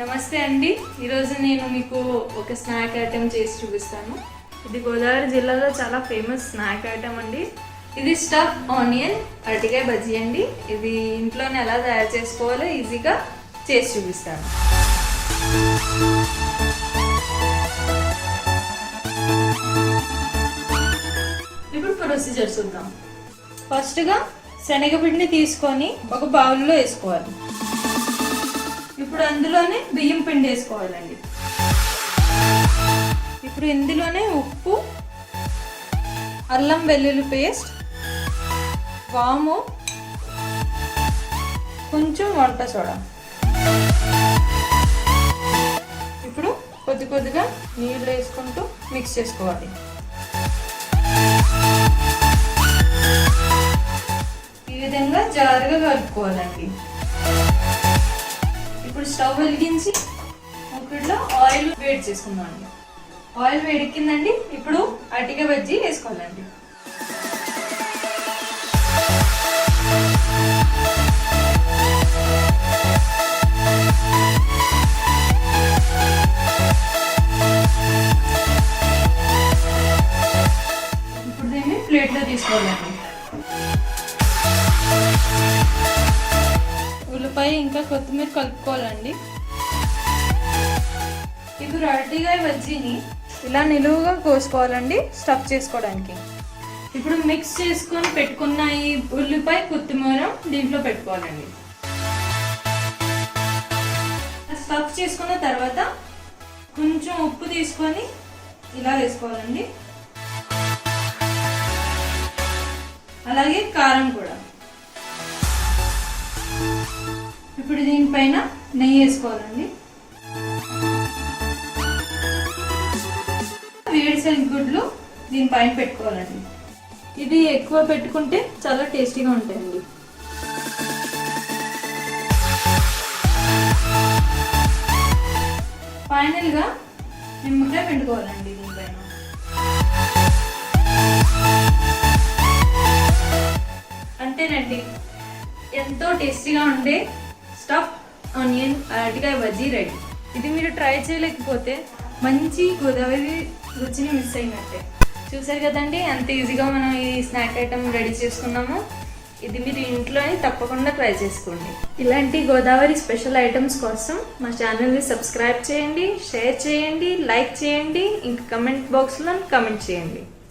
అండి. ఈరోజు నేను మీకు ఒక స్నాక్ ఐటెం చేసి చూపిస్తాను. ఇది గోదావరి జిల్లాలో చాలా ఫేమస్ స్నాక్ ఐటెం అండి. ఇది స్టఫ్ ఆనియన్ అరటికాయ బజ్జీ అండి. ఇది ఇంట్లోనే ఎలా తయారు చేసుకోవాలో ఈజీగా చేసి చూపిస్తాను. ఇప్పుడు ప్రొసీజర్ చూద్దాం. ఫస్ట్గా శనగపిండిని తీసుకొని ఒక బౌల్లో వేసుకోవాలి. ఇప్పుడు అందులోనే బియ్యం పిండి వేసుకోవాలండి. ఇప్పుడు ఇందులోనే ఉప్పు అల్లం వెల్లుల్లి పేస్ట్ వాము కొంచెం వంట సోడా. ఇప్పుడు కొద్ది కొద్దిగా నీళ్ళు వేసుకుంటూ మిక్స్ చేసుకోవాలి. ఈ విధంగా జారుగా కలుపుకోవాలండి. ఇప్పుడు స్టవ్ వెలిగించి ఒకటిలో ఆయిల్ వేడి చేసుకుందామండి. ఆయిల్ వేడెక్కిందండి. ఇప్పుడు అటిక బజ్జీ వేసుకోవాలండి. ఇప్పుడు దీన్ని ప్లేట్లో తీసుకోవాలండి. ఉల్లిపాయ ఇంకా కొత్తిమీర కలుపుకోవాలండి. ఇప్పుడు అరటికాయ బజ్జీని ఇలా నిలువుగా కోసుకోవాలండి స్టఫ్ చేసుకోవడానికి. ఇప్పుడు మిక్స్ చేసుకొని పెట్టుకున్న ఈ ఉల్లిపాయ కొత్తిమీర దీంట్లో పెట్టుకోవాలండి. స్టఫ్ చేసుకున్న తర్వాత కొంచెం ఉప్పు తీసుకొని ఇలా వేసుకోవాలండి. అలాగే కారం కూడా. ఇప్పుడు దీనిపైన నెయ్యి వేసుకోవాలండి. వేడిశనగ గుడ్లు దీనిపైన పెట్టుకోవాలండి. ఇది ఎక్కువ పెట్టుకుంటే చాలా టేస్టీగా ఉంటాయండి. ఫైనల్గా నిమ్మకాయ పిండుకోవాలండి దీనిపైన. అంతేనండి. ఎంతో టేస్టీగా ఉండే స్టఫ్ ఆనియన్ అరటికాయ బజ్జీ రెడీ ఇది మీరు ట్రై చేయలేకపోతే మంచి గోదావరి రుచిని మిస్ అయినట్టే. చూసారు కదండి ఎంత ఈజీగా మనం ఈ స్నాక్ ఐటమ్ రెడీ చేసుకున్నాము. ఇది మీరు ఇంట్లోనే తప్పకుండా ట్రై చేసుకోండి. ఇలాంటి గోదావరి స్పెషల్ ఐటమ్స్ కోసం మా ఛానల్ని సబ్స్క్రైబ్ చేయండి షేర్ చేయండి లైక్ చేయండి ఇంకా కమెంట్ బాక్స్లో కమెంట్ చేయండి.